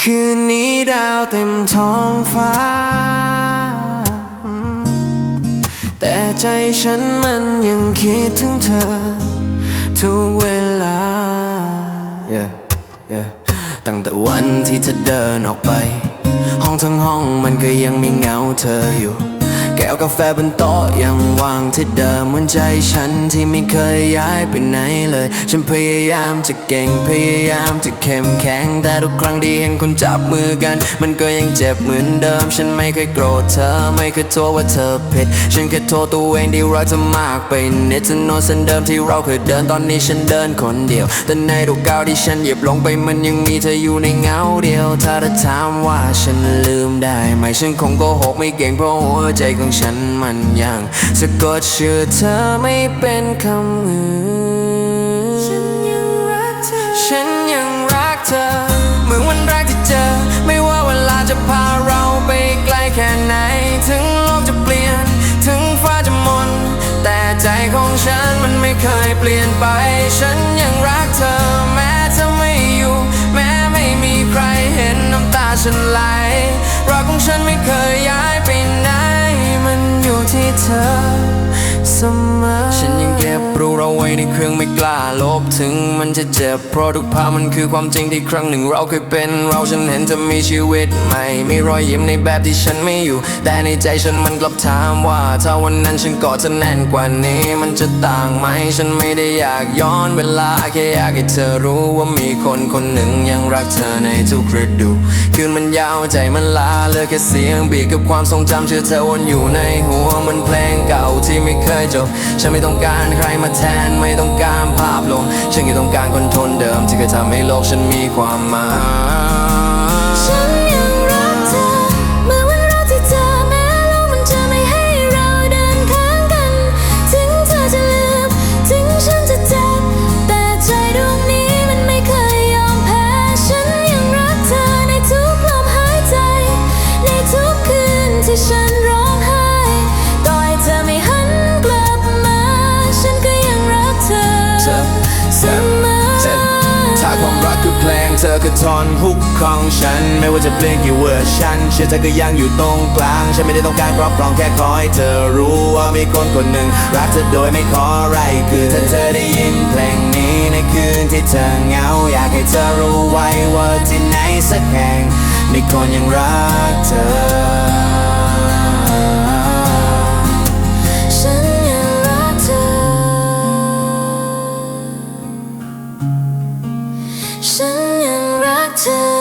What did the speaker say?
คืนนี้ดาวเต็มท้องฟ้า แต่ใจฉันมันยังคิดถึงเธอ ทุกเวลา yeah, yeah. ตั้งแต่วันที่เธอเดินออกไป ห้องทั้งห้องมันก็ยังมีเงาเธออยู่ แก้วกาแฟบนโต๊ะยังวางที่เดิมเหมือนใจฉันที่ไม่เคยย้ายไปไหนเลย ฉันพยายามจะเก่งพยายามจะเข้มแข็ง แต่ทุกครั้งที่เห็นคนจับมือกัน มันก็ยังเจ็บเหมือนเดิม ฉันไม่เคยโกรธเธอไม่เคยโทษว่าเธอผิด ฉันแค่โทษตัวเองที่รักเธอมากไปนิดถนนเส้นเดิมที่เราเคยเดินตอนนี้ฉันเดินคนเดียว แต่ในทุกก้าวที่ฉันเหยียบลงไปมันยังมีเธออยู่ในเงาเดียว ถ้าเธอถามว่าฉันลืมได้ไหมฉันคงโกหกไม่เก่งเพราะหัวใจของฉันมันยังสะกดชื่อเธอไม่เป็นคำอื่นฉันยังรักเธอ ฉันยังรักเธอเมื่อวันแรกที่เจอ ไม่ว่าเวลาจะพาเราไปไกลแค่ไหน ถึงโลกจะเปลี่ยน ถึงฟ้าจะมน แต่ใจของฉันมันไม่เคยเปลี่ยนไป ฉันยังรักเธอ แม้เธอไม่อยู่ แม้ไม่มีใครเห็นน้ำตาฉันไหลรักของฉันไม่เคยย้าย สมอ ฉันยังเก็บรู้เราไว้ในเครื่องไม่กล้าลบถึงมันจะเจ็บเพราะทุกภาพมันคือความจริงที่ครั้งหนึ่งเราเคยเป็น เราฉันเห็นเธอมีชีวิตใหม่มีรอยยิ้มในแบบที่ฉันไม่อยู่ แต่ในใจฉันมันกลับถามว่า ถ้าวันนั้นฉันกอดเธอแน่นกว่านี้มันจะต่างไหมฉันไม่ได้อยากย้อนเวลาแค่อยากให้เธอรู้ว่ามีคนคนหนึ่งยังรักเธอในทุกฤดูคืนมันยาวใจมันลาเลือแค่เสียงบีบกับความทรงจำเชื่อเธอวนอยู่ในหัวเหมันเพลง ที่ไม่เคยจบ ฉันไม่ต้องการใครมาแทน ไม่ต้องการภาพลง ฉันแค่ต้องการคนทนเดิม ที่เคยทำให้โลกฉันมีความหมาย เธอคือทอนฮุกของฉัน ไม่ว่าจะเปลี่ยนกี่เวอร์ชันเชื่อใจก็ยังอยู่ตรงกลาง ฉันไม่ได้ต้องการครอบครองแค่ขอให้เธอรู้ว่ามีคนคนหนึ่งรักเธอโดยไม่ขออะไรคือถ้าเธอได้ยินเพลงนี้ในคืนที่เธอเหงา อยากให้เธอรู้ไว้ว่าที่ไหนสักแห่งมีคนยังรักเธอฉัน。 是。